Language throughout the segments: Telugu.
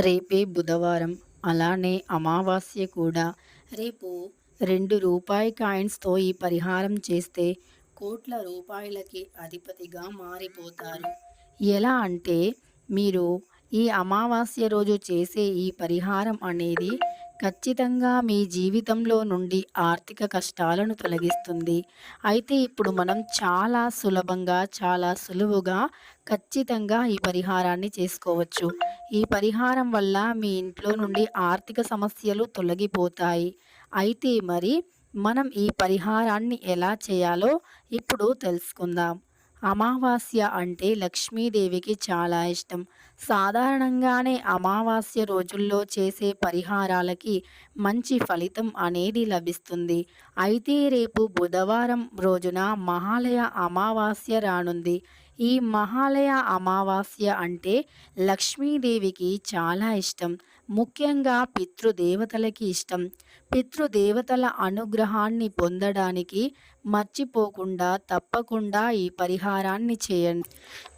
రేపే బుధవారం. అలానే అమావాస్య కూడా. రేపు రెండు రూపాయి కాయిన్స్తో ఈ పరిహారం చేస్తే కోట్ల రూపాయలకి అధిపతిగా మారిపోతారు. ఎలా అంటే మీరు ఈ అమావాస్య రోజు చేసే ఈ పరిహారం అనేది ఖచ్చితంగా మీ జీవితంలో నుండి ఆర్థిక కష్టాలను తొలగిస్తుంది. అయితే ఇప్పుడు మనం చాలా సులభంగా చాలా సులువుగా ఖచ్చితంగా ఈ పరిహారాన్ని చేసుకోవచ్చు. ఈ పరిహారం వల్ల మీ ఇంట్లో నుండి ఆర్థిక సమస్యలు తొలగిపోతాయి. అయితే మరి మనం ఈ పరిహారాన్ని ఎలా చేయాలో ఇప్పుడు తెలుసుకుందాం. అమావాస్య అంటే లక్ష్మీదేవికి చాలా ఇష్టం. సాధారణంగానే అమావాస్య రోజుల్లో చేసే పరిహారాలకి మంచి ఫలితం అనేది లభిస్తుంది. అయితే రేపు బుధవారం రోజున మహాలయ అమావాస్య రానుంది. ఈ మహాలయ అమావాస్య అంటే లక్ష్మీదేవికి చాలా ఇష్టం. ముఖ్యంగా పితృదేవతలకి ఇష్టం. పితృదేవతల అనుగ్రహాన్ని పొందడానికి మర్చిపోకుండా తప్పకుండా ఈ పరిహారాన్ని చేయండి.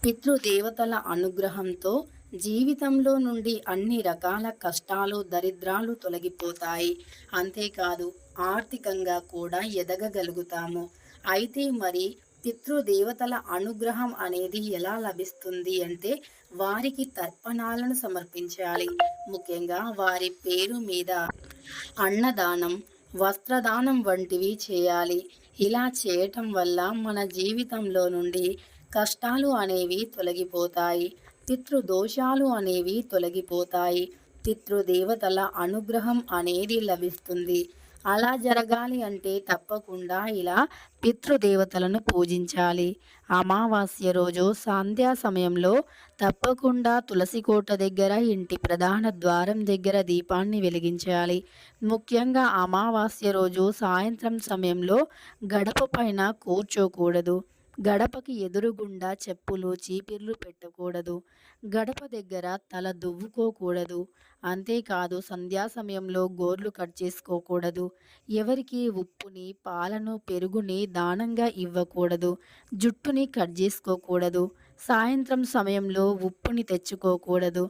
పితృదేవతల అనుగ్రహంతో జీవితంలో నుండి అన్ని రకాల కష్టాలు దరిద్రాలు తొలగిపోతాయి. అంతేకాదు ఆర్థికంగా కూడా ఎదగగలుగుతాము. అయితే మరి పితృదేవతల అనుగ్రహం అనేది ఎలా లభిస్తుంది అంటే వారికి తర్పణాలను సమర్పించాలి. ముఖ్యంగా వారి పేరు మీద అన్నదానం వస్త్రదానం వంటివి చేయాలి. ఇలా చేయటం వల్ల మన జీవితంలో నుండి కష్టాలు అనేవి తొలగిపోతాయి. పితృదోషాలు అనేవి తొలగిపోతాయి. పితృదేవతల అనుగ్రహం అనేది లభిస్తుంది. అలా జరగాలి అంటే తప్పకుండా ఇలా పితృదేవతలను పూజించాలి. అమావాస్య రోజు సంధ్యా సమయంలో తప్పకుండా తులసి కోట దగ్గర ఇంటి ప్రధాన ద్వారం దగ్గర దీపాన్ని వెలిగించాలి. ముఖ్యంగా అమావాస్య రోజు సాయంత్రం సమయంలో గడప పైన కూర్చోకూడదు. గడపకి ఎదురుగుండా చెప్పులు చీపిర్లు పెట్టకూడదు. గడప దగ్గర తల దువ్వుకోకూడదు. అంతేకాదు సంధ్యా సమయంలో గోర్లు కట్ చేసుకోకూడదు. ఎవరికి ఉప్పుని పాలను పెరుగుని దానంగా ఇవ్వకూడదు. జుట్టుని కట్ చేసుకోకూడదు. సాయంత్రం సమయంలో ఉప్పుని తెచ్చుకోకూడదు.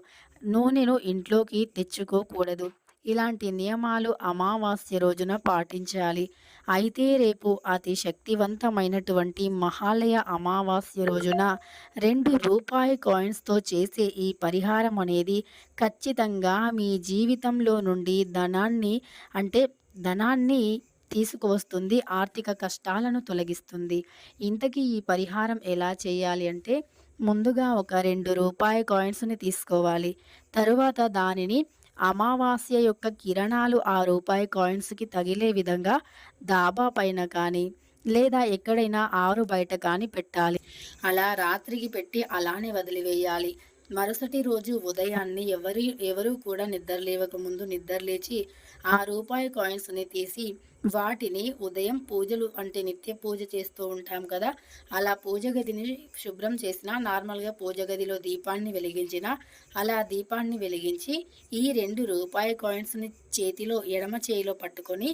నూనెను ఇంట్లోకి తెచ్చుకోకూడదు. ఇలాంటి నియమాలు అమావాస్య రోజున పాటించాలి. అయితే రేపు అతి శక్తివంతమైనటువంటి మహాలయ అమావాస్య రోజున రెండు రూపాయి కాయిన్స్తో చేసే ఈ పరిహారం అనేది ఖచ్చితంగా మీ జీవితంలో నుండి ధనాన్ని అంటే ధనాన్ని తీసుకువస్తుంది ఆర్థిక కష్టాలను తొలగిస్తుంది. ఇంతకీ ఈ పరిహారం ఎలా చేయాలి అంటే ముందుగా ఒక రెండు రూపాయి కాయిన్స్ని తీసుకోవాలి. తరువాత దానిని అమావాస్య యొక్క కిరణాలు ఆ రూపాయి కాయిన్స్కి తగిలే విధంగా దాబా పైన కానీ లేదా ఎక్కడైనా ఆరు బయట కానీ పెట్టాలి. అలా రాత్రికి పెట్టి అలానే వదిలివేయాలి. మరుసటి రోజు ఉదయాన్నే ఎవరి ఎవరూ కూడా నిద్ర లేవకముందు నిద్ర లేచి ఆ రూపాయి కాయిన్స్ని తీసి వాటిని ఉదయం పూజలు అంటే నిత్య పూజ చేస్తూ ఉంటాం కదా అలా పూజ గదిని శుభ్రం చేసిన నార్మల్గా పూజ గదిలో దీపాన్ని వెలిగించిన అలా దీపాన్ని వెలిగించి ఈ రెండు రూపాయి కాయిన్స్ని చేతిలో ఎడమ చేయిలో పట్టుకొని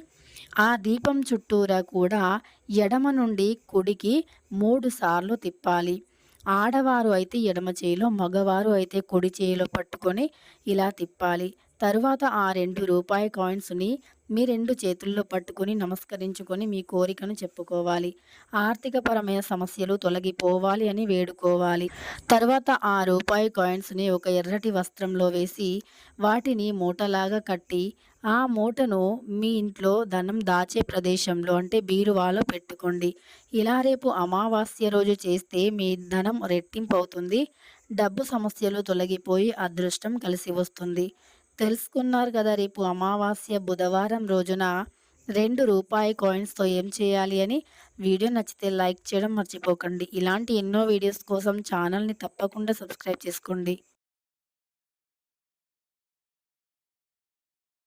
ఆ దీపం చుట్టూరా కూడా ఎడమ నుండి కుడికి మూడు సార్లు తిప్పాలి. ఆడవారు అయితే ఎడమ చేయిలో మగవారు అయితే కుడి చేయిలో పట్టుకొని ఇలా తిప్పాలి. తరువాత ఆ రెండు రూపాయి కాయిన్స్ని మీ రెండు చేతుల్లో పట్టుకొని నమస్కరించుకొని మీ కోరికను చెప్పుకోవాలి. ఆర్థికపరమైన సమస్యలు తొలగిపోవాలి అని వేడుకోవాలి. తర్వాత ఆ రూపాయి కాయిన్స్ని ఒక ఎర్రటి వస్త్రంలో వేసి వాటిని మూటలాగా కట్టి ఆ మూటను మీ ఇంట్లో ధనం దాచే ప్రదేశంలో అంటే బీరువాలో పెట్టుకోండి. ఇలా రేపు అమావాస్య రోజు చేస్తే మీ ధనం రెట్టింపు అవుతుంది డబ్బు సమస్యలు తొలగిపోయి అదృష్టం కలిసి వస్తుంది. తెలుసుకున్నారు కదా రేపు అమావాస్య బుధవారం రోజున రెండు రూపాయి కాయిన్స్తో ఏం చేయాలి అని వీడియో నచ్చితే లైక్ చేయడం మర్చిపోకండి. ఇలాంటి ఎన్నో వీడియోస్ కోసం ఛానల్ని తప్పకుండా సబ్స్క్రైబ్ చేసుకోండి.